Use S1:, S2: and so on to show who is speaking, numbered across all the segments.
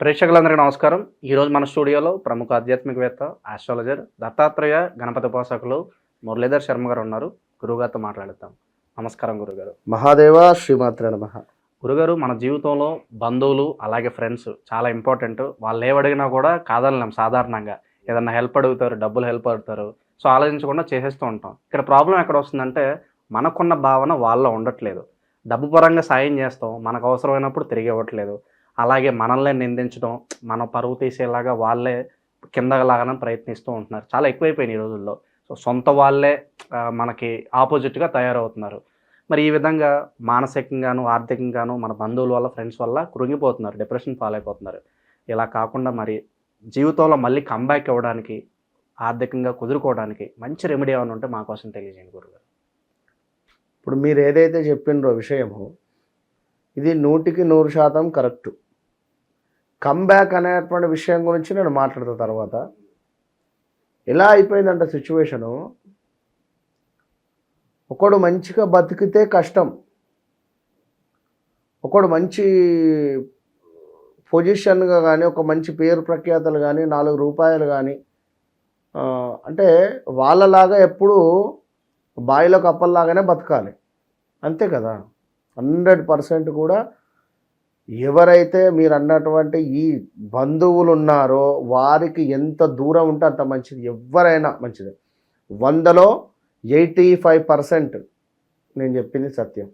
S1: ప్రేక్షకులందరికీ నమస్కారం. ఈరోజు మన స్టూడియోలో ప్రముఖ ఆధ్యాత్మికవేత్త ఆస్ట్రాలజర్ దత్తాత్రేయ గణపతి ఉపాసకులు మురళీధర్ శర్మ గారు ఉన్నారు. గురుగారితో మాట్లాడుతాం నమస్కారం గురుగారు
S2: మహాదేవ శ్రీమాత్ర నమ.
S1: గురుగారు మన జీవితంలో బంధువులు అలాగే ఫ్రెండ్స్ చాలా ఇంపార్టెంట్. వాళ్ళు ఏవడిగినా కూడా కాదనలేం సాధారణంగా. ఏదన్నా హెల్ప్ అడుగుతారు డబ్బులు హెల్ప్ అడుగుతారు. సో ఆలోచించకుండా చేసేస్తూ ఉంటాం. ఇక్కడ ప్రాబ్లం ఎక్కడ వస్తుందంటే మనకున్న భావన వాళ్ళలో ఉండట్లేదు. డబ్బు పరంగా సాయం చేస్తాం మనకు అవసరమైనప్పుడు తిరిగి ఇవ్వట్లేదు. అలాగే మనల్ని నిందించడం మన పరువు తీసేలాగా వాళ్ళే కింద లాగానే ప్రయత్నిస్తూ ఉంటున్నారు. చాలా ఎక్కువైపోయినాయి ఈ రోజుల్లో. సో సొంత వాళ్ళే మనకి ఆపోజిట్గా తయారవుతున్నారు. మరి ఈ విధంగా మానసికంగాను ఆర్థికంగాను మన బంధువుల వల్ల ఫ్రెండ్స్ వల్ల కృంగిపోతున్నారు డిప్రెషన్ పాలైపోతున్నారు. ఇలా కాకుండా మరి జీవితంలో మళ్ళీ కంబ్యాక్ ఇవ్వడానికి ఆర్థికంగా కుదురుకోవడానికి మంచి రెమెడీ ఏమైనా ఉంటే మా కోసం తెలియజేయండి గురుగారు.
S2: ఇప్పుడు మీరు ఏదైతే చెప్పినరో విషయము ఇది నూటికి నూరు శాతం కరెక్ట్. కమ్బ్యాక్ అనేటువంటి విషయం గురించి నేను మాట్లాడతా తర్వాత. ఎలా అయిపోయిందంటే సిచ్యువేషను ఒకడు మంచిగా బతికితే కష్టం. ఒకడు మంచి పొజిషన్గా కానీ ఒక మంచి పేరు ప్రఖ్యాతలు కానీ నాలుగు రూపాయలు కానీ అంటే వాళ్ళలాగా ఎప్పుడూ బాయిలో కప్పల్లాగానే బతకాలి. అంతే కదా? హండ్రెడ్ పర్సెంట్ కూడా ఎవరైతే మీరు అన్నటువంటి ఈ బంధువులు ఉన్నారో వారికి ఎంత దూరం ఉంటే అంత మంచిది. ఎవరైనా మంచిది. వందలో ఎయిటీ ఫైవ్ పర్సెంట్ నేను చెప్పింది సత్యం.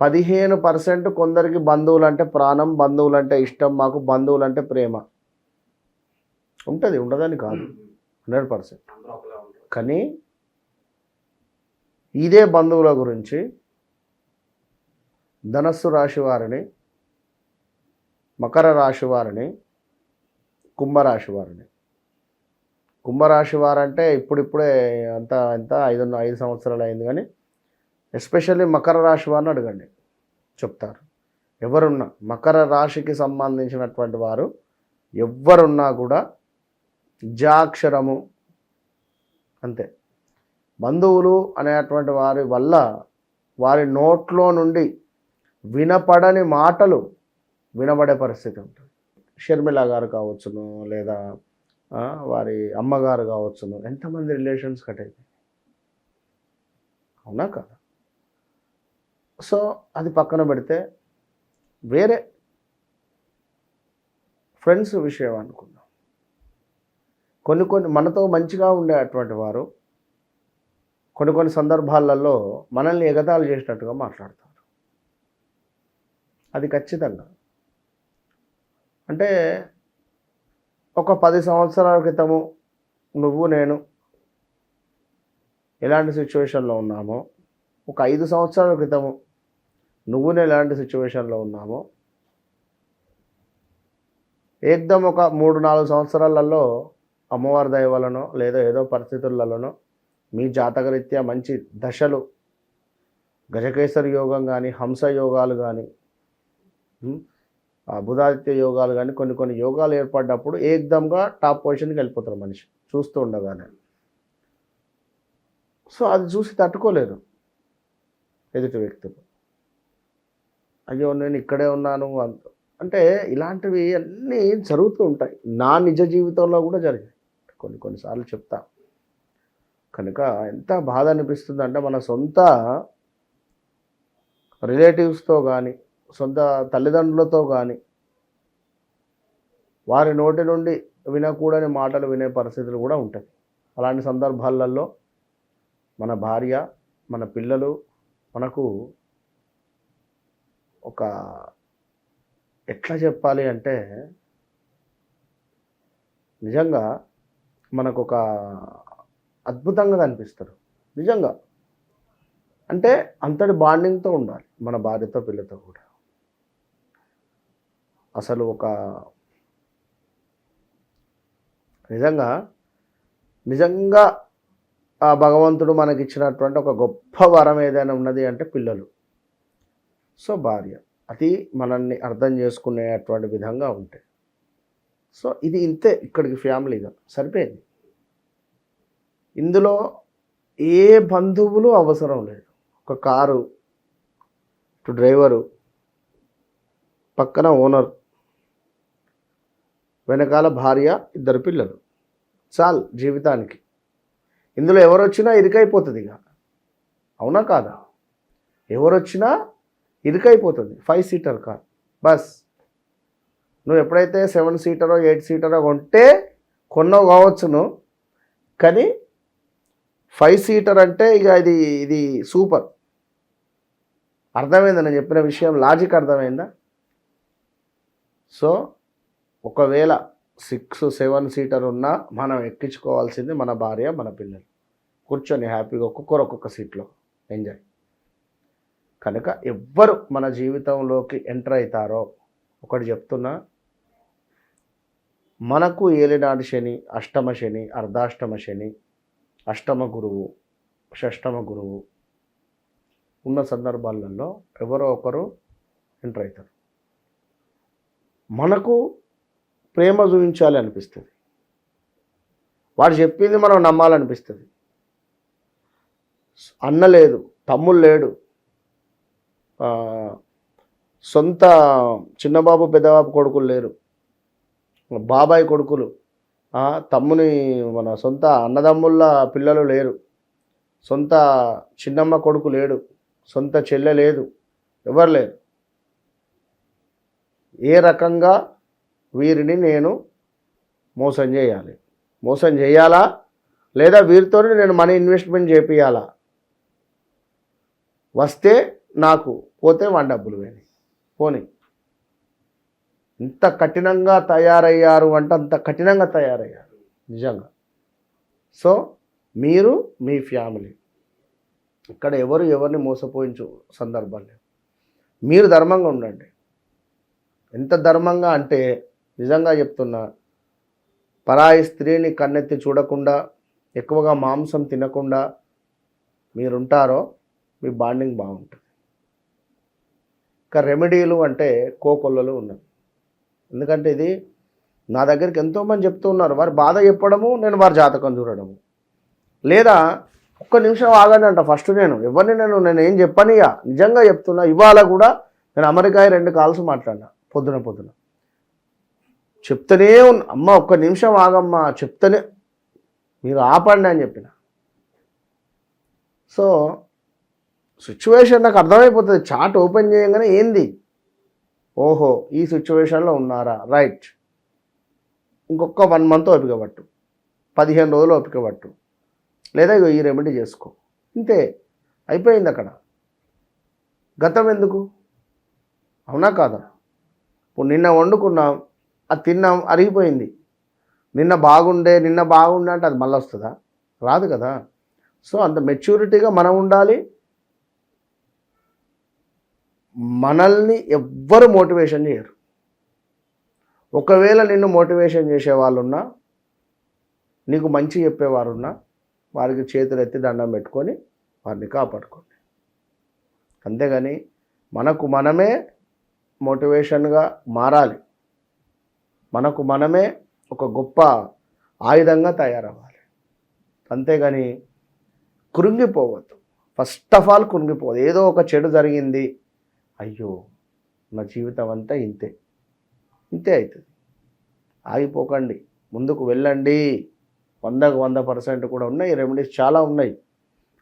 S2: పదిహేను పర్సెంట్ కొందరికి బంధువులు అంటే ప్రాణం బంధువులు అంటే ఇష్టం మాకు బంధువులు అంటే ప్రేమ. ఉంటుంది ఉండదని కాదు. Hundred percent. కానీ ఇదే బంధువుల గురించి ధనస్సు రాశి వారిని మకర రాశి వారిని కుంభరాశి వారిని. కుంభరాశి వారంటే ఇప్పుడిప్పుడే అంత ఎంత ఐదు ఐదు సంవత్సరాలు అయింది కానీ ఎస్పెషల్లీ మకర రాశి వారిని అడగండి. చెప్తారు. ఎవరున్నా మకర రాశికి సంబంధించినటువంటి వారు ఎవరున్నా కూడా జాక్షరము అంతే. బంధువులు అనేటువంటి వారి వల్ల వారి నోట్లో నుండి వినపడని మాటలు వినబడే పరిస్థితి ఉంటుంది. షర్మిల గారు కావచ్చును లేదా వారి అమ్మగారు కావచ్చును. ఎంతమంది రిలేషన్స్ కట్ అయిపోయి అవునా కదా? సో అది పక్కన పెడితే వేరే ఫ్రెండ్స్ విషయం అనుకుందాం. కొన్ని కొన్ని మనతో మంచిగా ఉండే అటువంటి వారు కొన్ని కొన్ని సందర్భాలలో మనల్ని ఎగతాళి చేసినట్టుగా మాట్లాడతారు. అది ఖచ్చితంగా. అంటే ఒక పది సంవత్సరాల క్రితము నువ్వు నేను ఎలాంటి సిచ్యువేషన్లో ఉన్నామో ఒక ఐదు సంవత్సరాల క్రితము నువ్వు నేను ఎలాంటి సిచ్యువేషన్లో ఉన్నామో ఏకదం ఒక మూడు నాలుగు సంవత్సరాలలో అమ్మవారి దయవలనో లేదా ఏదో పరిస్థితులలోనో మీ జాతకరీత్యా మంచి దశలు గజకేసరి యోగం కానీ హంస యోగాలు కానీ బుధాదిత్య యోగాలు కానీ కొన్ని కొన్ని యోగాలు ఏర్పడ్డప్పుడు ఏకదంగా టాప్ పొజిషన్కి వెళ్ళిపోతారు మనిషి? చూస్తూ ఉండగానే. సో అది చూసి తట్టుకోలేరు ఎదుటి వ్యక్తులు. అయ్యో నేను ఇక్కడే ఉన్నాను అంత అంటే ఇలాంటివి అన్నీ జరుగుతూ ఉంటాయి. నా నిజ జీవితంలో కూడా జరిగాయి. కొన్ని కొన్నిసార్లు చెప్తా. కనుక ఎంత బాధ అనిపిస్తుంది అంటే మన సొంత రిలేటివ్స్తో కానీ సొంత తల్లిదండ్రులతో కానీ వారి నోటి నుండి వినకూడని మాటలు వినే పరిస్థితులు కూడా ఉంటాయి. అలాంటి సందర్భాలలో మన భార్య మన పిల్లలు మనకు ఒక ఎట్లా చెప్పాలి అంటే నిజంగా మనకు ఒక అద్భుతంగా కనిపిస్తారు. నిజంగా. అంటే అంతటి బాండింగ్తో ఉండాలి మన భార్యతో పిల్లతో కూడా. అసలు ఒక నిజంగా నిజంగా ఆ భగవంతుడు మనకి ఇచ్చినటువంటి ఒక గొప్ప వరం ఏదైనా ఉన్నది అంటే పిల్లలు. సో భార్య. అది మనల్ని అర్థం చేసుకునేటువంటి విధంగా ఉంటాయి సో ఇది ఇంతే ఇక్కడికి ఫ్యామిలీగా సరిపోయింది. ఇందులో ఏ బంధువులు అవసరం లేదు. ఒక కారు ఇటు డ్రైవరు పక్కన ఓనర్. వెనకాల భార్య ఇద్దరు పిల్లలు. చాలు జీవితానికి. ఇందులో ఎవరొచ్చినా ఇరుకైపోతుంది ఇక అవునా కాదా? ఎవరు వచ్చినా ఇరుకైపోతుంది. Five seater car. బస్. నువ్వు ఎప్పుడైతే సెవెన్ సీటరో ఎయిట్ సీటరో కొంటే కొన్నావు కావచ్చును. కానీ ఫైవ్ సీటర్ అంటే ఇక ఇది ఇది సూపర్. అర్థమైందా నేను చెప్పిన విషయం? లాజిక్ అర్థమైందా? సో ఒకవేళ సిక్స్ సెవెన్ సీటర్ ఉన్నా మనం ఎక్కించుకోవాల్సింది మన భార్య మన పిల్లలు. కూర్చొని హ్యాపీగా ఒక్కొక్కరు ఒక్కొక్క సీట్లో. ఎంజాయ్. కనుక ఎవ్వరు మన జీవితంలోకి ఎంటర్ అవుతారో ఒకటి చెప్తున్నా మనకు ఏలినాటి శని అష్టమ శని అర్ధాష్టమ శని అష్టమ గురువు షష్టమ గురువు ఉన్న సందర్భాలలో ఎవరో ఒకరు ఎంటర్ అవుతారు మనకు ప్రేమ చూపించాలి అనిపిస్తుంది. వాడు చెప్పింది మనం నమ్మాలనిపిస్తుంది. అన్న లేదు తమ్ముడు లేడు. సొంత చిన్నబాబు పెద్దబాబు కొడుకులు లేరు. బాబాయ్ కొడుకులు తమ్ముని మన సొంత అన్నదమ్ముళ్ళ పిల్లలు లేరు. సొంత చిన్నమ్మ కొడుకు లేడు. సొంత చెల్లె లేదు. ఎవరు లేరు. ఏ రకంగా వీరిని నేను మోసం చేయాలి. మోసం చేయాలా? లేదా వీరితో నేను మనీ ఇన్వెస్ట్మెంట్ చేపియాలా? వస్తే నాకు పోతే వాడి డబ్బులు పోయినాయి. పోనీ. ఇంత కఠినంగా తయారయ్యారు అంటే అంత కఠినంగా తయారయ్యారు. నిజంగా. సో మీరు మీ ఫ్యామిలీ. ఇక్కడ ఎవరు ఎవరిని మోసపోయించు సందర్భాలు మీరు ధర్మంగా ఉండండి. ఎంత ధర్మంగా అంటే నిజంగా చెప్తున్నా పరాయి స్త్రీని కన్నెత్తి చూడకుండా ఎక్కువగా మాంసం తినకుండా మీరుంటారో మీ బాండింగ్ బాగుంటుంది. ఇంకా రెమెడీలు అంటే కోకొల్లలు ఉన్నాయి ఎందుకంటే ఇది నా దగ్గరికి ఎంతోమంది చెప్తూ ఉన్నారు వారి బాధ చెప్పడము నేను వారి జాతకం చూడడము. లేదా ఒక్క నిమిషం ఆగండి అంట ఫస్ట్ నేను ఎవరిని నేను నేను ఏం చెప్పనియా నిజంగా చెప్తున్నా ఇవాళ కూడా నేను అమెరికా రెండు కాల్స్ మాట్లాడినా పొద్దున పొద్దున. చెప్తూనే ఉన్న అమ్మ ఒక్క నిమిషం ఆగమ్మా చెప్తూనే మీరు ఆపండి అని చెప్పిన. సో సిచ్యువేషన్ నాకు అర్థమైపోతుంది. చాట్ ఓపెన్ చేయగానే ఏంది? ఓహో ఈ సిచ్యువేషన్లో ఉన్నారా? రైట్. ఇంకొక వన్ మంత్ ఓపిక పట్టు. పదిహేను రోజులు ఓపిక పట్టు. లేదా ఇగో ఈ రెమెడీ చేసుకో. ఇంతే. అయిపోయింది అక్కడ. గతం ఎందుకు? అవునా కాదా? ఇప్పుడు నిన్న వండుకున్నాం. అది తిన్నాం అరిగిపోయింది. నిన్న బాగుండే నిన్న బాగుండే అంటే అది మళ్ళీ వస్తుందా? రాదు కదా. సో అంత మెచ్యూరిటీగా మనం ఉండాలి. మనల్ని ఎవ్వరు మోటివేషన్ చేయరు. ఒకవేళ నిన్ను మోటివేషన్ చేసే వాళ్ళున్నా నీకు మంచి చెప్పేవారున్నా వారికి చేతులు ఎత్తి దండం పెట్టుకొని వారిని కాపాడుకోండి. అంతేగాని మనకు మనమే మోటివేషన్గా మారాలి. మనకు మనమే ఒక గొప్ప ఆయుధంగా తయారవ్వాలి. అంతేగాని కృంగిపోవద్దు. ఫస్ట్ ఆఫ్ ఆల్ కృంగిపోవద్దు. ఏదో ఒక చెడు జరిగింది అయ్యో నా జీవితం అంతా ఇంతే. ఇంతే అవుతుంది ఆగిపోకండి. ముందుకు వెళ్ళండి. వందకు వంద పర్సెంట్ కూడా ఉన్నాయి రెమెడీస్ చాలా ఉన్నాయి.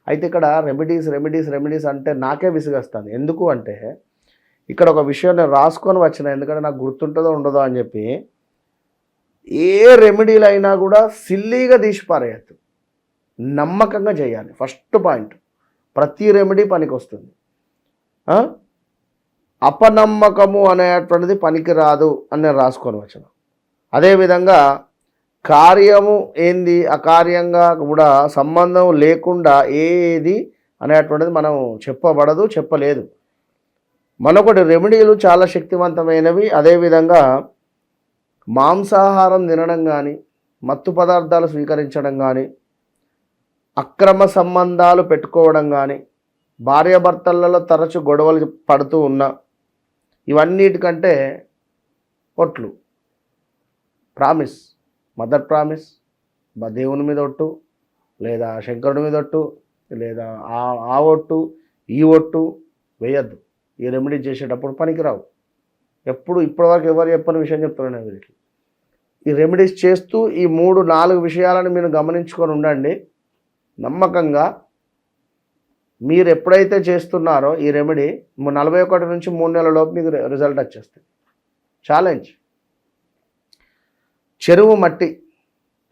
S2: అయితే ఇక్కడ రెమెడీస్ రెమెడీస్ రెమెడీస్ అంటే నాకే విసిగస్తాను ఎందుకు అంటే ఇక్కడ ఒక విషయం నేను రాసుకొని వచ్చిన ఎందుకంటే నాకు గుర్తుంటుందో ఉండదో అని చెప్పి ఏ రెమెడీలు అయినా కూడా సిల్లీగా తీసి పారేయద్దు. నమ్మకంగా చేయాలి. First point. ప్రతి రెమెడీ పనికి వస్తుంది అపనమ్మకము అనేటువంటిది పనికి రాదు అని నేను రాసుకొని వచ్చిన. అదేవిధంగా కార్యము ఏంది? అకార్యంగా కూడా సంబంధం లేకుండా ఏది అనేటువంటిది మనం చెప్పబడదు చెప్పలేదు. మనొకటి రెమెడీలు చాలా శక్తివంతమైనవి. అదేవిధంగా మాంసాహారం తినడం కానీ మత్తు పదార్థాలు స్వీకరించడం కానీ అక్రమ సంబంధాలు పెట్టుకోవడం కానీ భార్యాభర్తలలో తరచు గొడవలు పడుతూ ఉన్న ఇవన్నిటికంటే ఒట్లు. ప్రామిస్ మదర్ ప్రామిస్ మా దేవుని మీద ఒట్టు లేదా శంకరుడి మీద ఒట్టు లేదా ఆ ఒట్టు ఈ ఒట్టు వేయద్దు. ఈ రెమెడీ చేసేటప్పుడు పనికిరావు. ఎప్పుడు ఇప్పటివరకు ఎవరు చెప్పని విషయం చెప్తున్నాను వీరికి. ఈ రెమెడీస్ చేస్తూ ఈ మూడు నాలుగు విషయాలను మీరు గమనించుకొని ఉండండి. నమ్మకంగా మీరు ఎప్పుడైతే చేస్తున్నారో ఈ రెమెడీ నలభై ఒకటి నుంచి మూడు నెలల లోపు మీకు రిజల్ట్ వచ్చేస్తుంది. ఛాలెంజ్ చెరువు మట్టి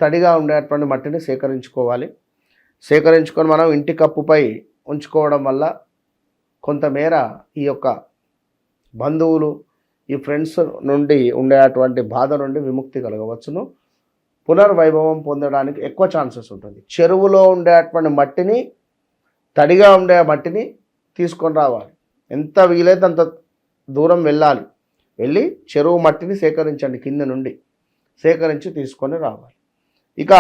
S2: తడిగా ఉండేటువంటి మట్టిని సేకరించుకోవాలి. సేకరించుకొని మనం ఇంటి కప్పుపై ఉంచుకోవడం వల్ల కొంతమేర ఈ యొక్క బంధువులు ఈ ఫ్రెండ్స్ నుండి ఉండేటువంటి బాధ నుండి విముక్తి కలగవచ్చును. పునర్వైభవం పొందడానికి ఎక్కువ ఛాన్సెస్ ఉంటుంది. చెరువులో ఉండేటువంటి మట్టిని తడిగా ఉండే మట్టిని తీసుకొని రావాలి. ఎంత వీలైతే అంత దూరం వెళ్ళాలి. వెళ్ళి చెరువు మట్టిని సేకరించండి కింద నుండి సేకరించి తీసుకొని రావాలి. ఇక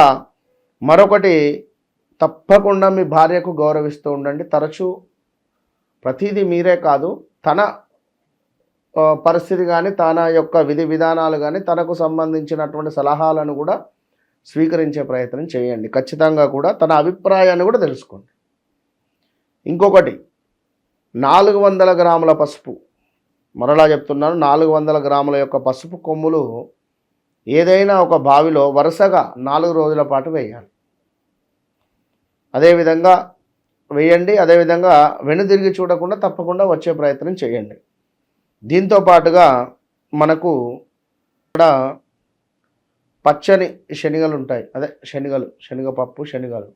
S2: మరొకటి తప్పకుండా మీ భార్యకు గౌరవిస్తూ ఉండండి. తరచూ ప్రతిదీ మీరే కాదు తన పరిస్థితి కానీ తన యొక్క విధి విధానాలు కానీ తనకు సంబంధించినటువంటి సలహాలను కూడా స్వీకరించే ప్రయత్నం చేయండి. ఖచ్చితంగా కూడా తన అభిప్రాయాన్ని కూడా తెలుసుకోండి. ఇంకొకటి నాలుగు వందల గ్రాముల పసుపు. మరలా చెప్తున్నాను నాలుగు వందల గ్రాముల యొక్క పసుపు కొమ్ములు ఏదైనా ఒక బావిలో వరుసగా నాలుగు రోజుల పాటు వేయాలి. అదేవిధంగా వేయండి అదేవిధంగా వెనుదిరిగి చూడకుండా తప్పకుండా వచ్చే ప్రయత్నం చేయండి. దీంతో పాటుగా మనకు ఇక్కడ పచ్చని శనగలు ఉంటాయి. అదే శనగలు శనగపప్పు శనగలు.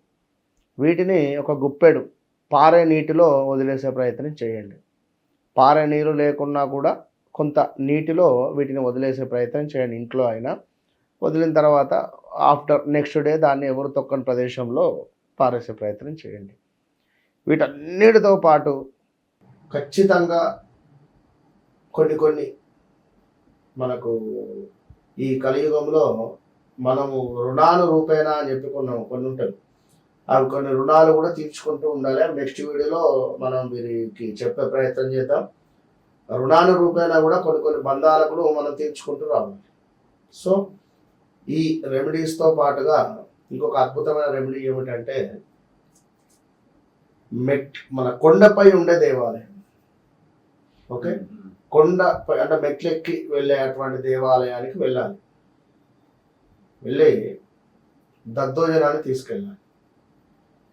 S2: వీటిని ఒక గుప్పెడు పారే నీటిలో వదిలేసే ప్రయత్నం చేయండి. పారే నీరు లేకున్నా కూడా కొంత నీటిలో వీటిని వదిలేసే ప్రయత్నం చేయండి. ఇంట్లో అయినా వదిలిన తర్వాత ఆఫ్టర్ నెక్స్ట్ డే దాన్ని ఎవరు తొక్కని ప్రదేశంలో పారేసే ప్రయత్నం చేయండి. వీటన్నిటితో పాటు ఖచ్చితంగా కొన్ని కొన్ని మనకు ఈ కలియుగంలో మనము రుణాలు రూపేణా అని చెప్పుకున్నాము కొన్ని ఉంటాయి. అవి కొన్ని రుణాలు కూడా తీర్చుకుంటూ ఉండాలి. నెక్స్ట్ వీడియోలో మనం వీరికి చెప్పే ప్రయత్నం చేద్దాం. రుణాలు రూపేణా కూడా కొన్ని కొన్ని బంధాలకు మనం తీర్చుకుంటూ రావాలి. సో ఈ రెమెడీస్తో పాటుగా ఇంకొక అద్భుతమైన రెమెడీ ఏమిటంటే మెట్ మన కొండపై ఉండే దేవాలయం. ఓకే? కొండ అంటే మెట్లెక్కి వెళ్ళేటువంటి దేవాలయానికి వెళ్ళాలి. వెళ్ళి దద్దోజనాన్ని తీసుకెళ్ళాలి.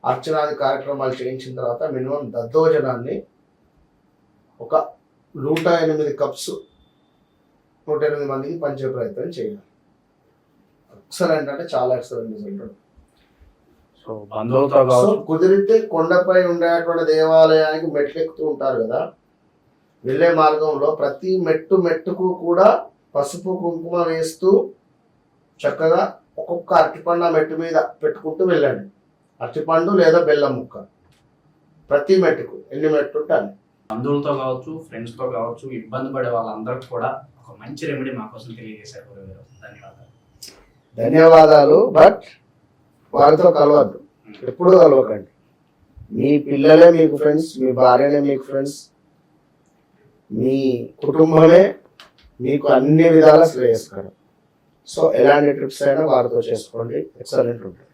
S2: అర్చనాది కార్యక్రమాలు చేయించిన తర్వాత మినిమం దద్దోజనాన్ని ఒక నూట ఎనిమిది కప్స్ నూట ఎనిమిది మందికి పంచే ప్రయత్నం చేయాలి. ఎక్సలెంట్ అంటే చాలా ఎక్సలెంట్ రిజల్ట్ కుదిరితే కొండపై ఉండేటువంటి దేవాలయానికి మెట్లు ఎక్కుతూ ఉంటారు కదా వెళ్ళే మార్గంలో ప్రతి మెట్టు మెట్టుకు కూడా పసుపు కుంకుమ వేస్తూ చక్కగా ఒక్కొక్క అరటిపండు ఆ మెట్టు మీద పెట్టుకుంటూ వెళ్ళండి. అరటిపండు లేదా బెల్లం ముక్క. ప్రతి మెట్టుకు. ఎన్ని మెట్టు ఉంటాయి
S3: బంధువులతో కావచ్చు ఫ్రెండ్స్తో కావచ్చు ఇబ్బంది పడే వాళ్ళందరికీ కూడా ఒక మంచి రెమెడీ మా కోసం తెలియజేశారు గురుగారు. ధన్యవాదాలు.
S2: ధన్యవాదాలు. బట్ వారితో కలవద్దు. ఎప్పుడు కలవకండి. మీ పిల్లలే మీకు ఫ్రెండ్స్ మీ భార్యనే మీకు ఫ్రెండ్స్. మీ కుటుంబమే మీకు అన్ని విధాల శ్రేయస్కరం. సో ఎలాంటి ట్రిప్స్ అయినా వారితో చేసుకోండి. ఎక్సలెంట్ ఉంటుంది.